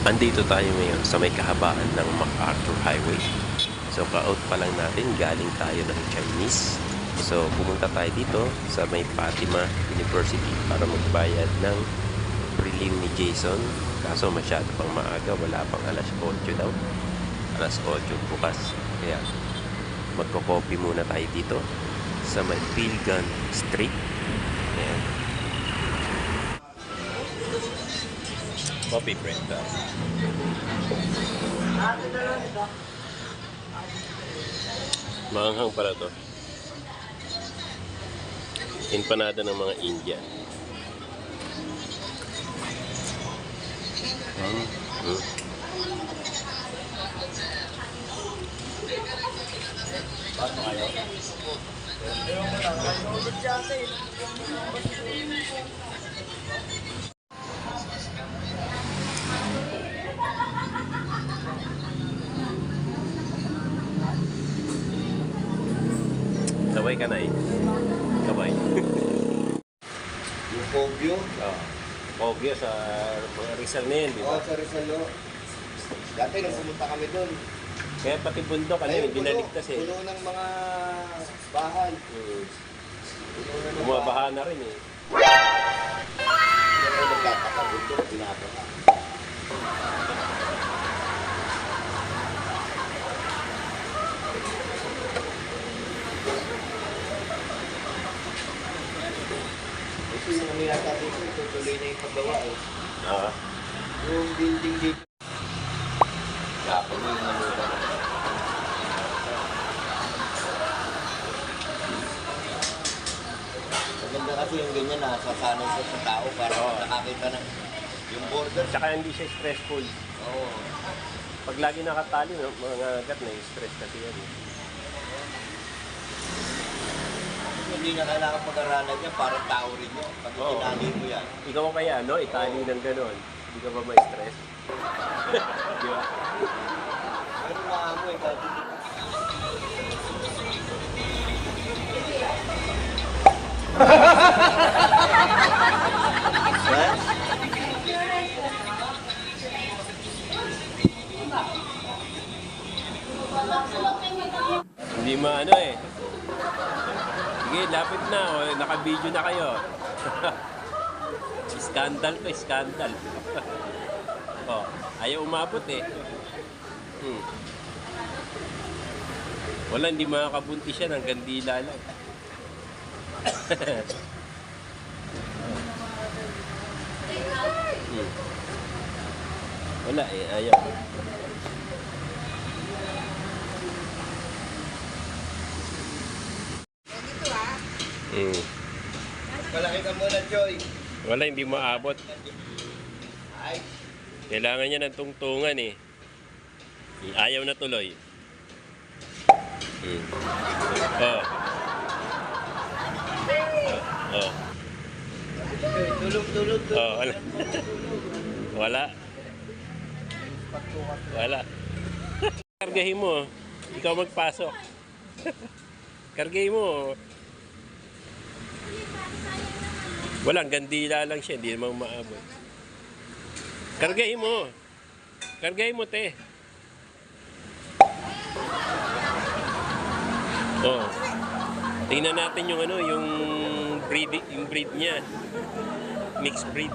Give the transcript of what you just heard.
Andito tayo ngayon sa may kahabaan ng MacArthur Highway. So, ka-out pa lang natin, galing tayo ng Chinese. So, pumunta tayo dito sa may Fatima University para magbayad ng prelim ni Jason. Kaso masyado pang maaga, wala pang alas 8 daw. Alas 8 bukas. Kaya, magko-copy muna tayo dito sa may Pilgan Street. Ayan. Copy printer. Maanghang pala to. Empanada ng mga Indian. Mm. Mm. Sabay ka na eh. Sabay. Yung Pobio. Oh. Obvious sa mga Rizal na yun, di Oo, ba? sa Rizal. oh. Dati nung pumunta kami doon. Kaya pati bundok, ano yun, binaligtas eh. Puno ng mga bahay. Mm. Ng Bumabaha na rin eh. Pero nagtataka bundok, binabaha. Ito yung ano yata dito, tutuloy na yung paggawa eh. Ah. Yung building dito. Dapat mo yung namuta na. Maganda kasi yung ganyan na sasanay sa sa tao para Oo. nakakita ng yung border. Tsaka hindi siya stressful. Oo. Pag lagi nakatali, mga agat na stress kasi yan. eh. Hindi na kailangan pag-aralan niya, parang tao rin yun. Pag Oo. itinali mo yan. Ikaw ang kaya, no? Itali ng ganon. Hindi ka ba ma-stress? Di ba? Pero maamoy hindi. Ha? Hindi maano eh. Sige, lapit na. O, naka-video na kayo. scandal to, scandal. oh, ayaw umabot eh. Hmm. Wala, hindi makakabuntis siya ng gandila lang. hmm. Wala eh, ayaw. Hmm. Malaki ka muna, Joy. Wala, hindi maabot. Ay, Kailangan niya ng tungtungan eh. Ayaw na tuloy. Hmm. Oh. Oh. Joy, tulog, tulog, tulog. Oh, wala. wala. Wala. Kargahin mo. Ikaw magpasok. Kargahin mo. Walang gandila lang siya, hindi namang maabot. Kargahin mo. Kargahin mo, te. Oh. Tingnan natin yung ano, yung breed, yung breed niya. Mixed breed.